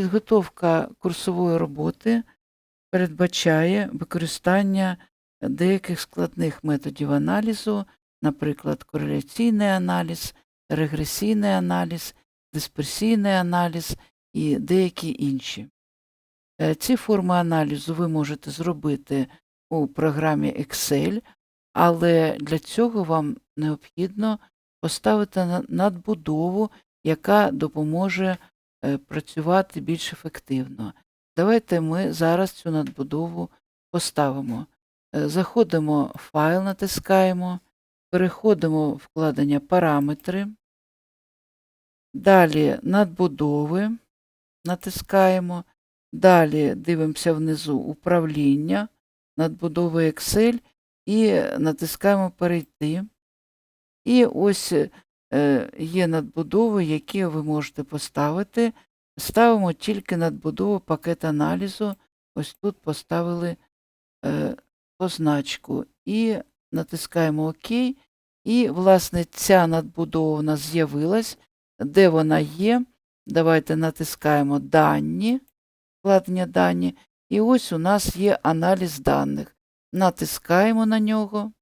Підготовка курсової роботи передбачає використання деяких складних методів аналізу, наприклад, кореляційний аналіз, регресійний аналіз, дисперсійний аналіз і деякі інші. Е, Ці форми аналізу ви можете зробити у програмі Excel, але для цього вам необхідно поставити надбудову, яка допоможе працювати більш ефективно. Давайте ми зараз цю надбудову поставимо. Е, Заходимо в файл, натискаємо, переходимо в вкладення параметри. Далі надбудови натискаємо. Далі дивимося внизу управління, надбудови Excel і натискаємо перейти. І ось е, є надбудови, які ви можете поставити. Ставимо тільки надбудову пакет аналізу. Ось тут поставили е, позначку і натискаємо ОК. І, власне, ця надбудова у нас з'явилась. Де вона є? Давайте натискаємо дані, вкладення дані. І ось у нас є аналіз даних. Натискаємо на нього.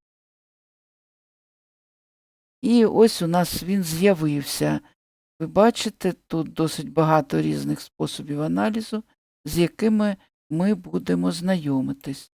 І ось у нас він з'явився. Ви бачите, тут досить багато різних способів аналізу, з якими ми будемо знайомитись.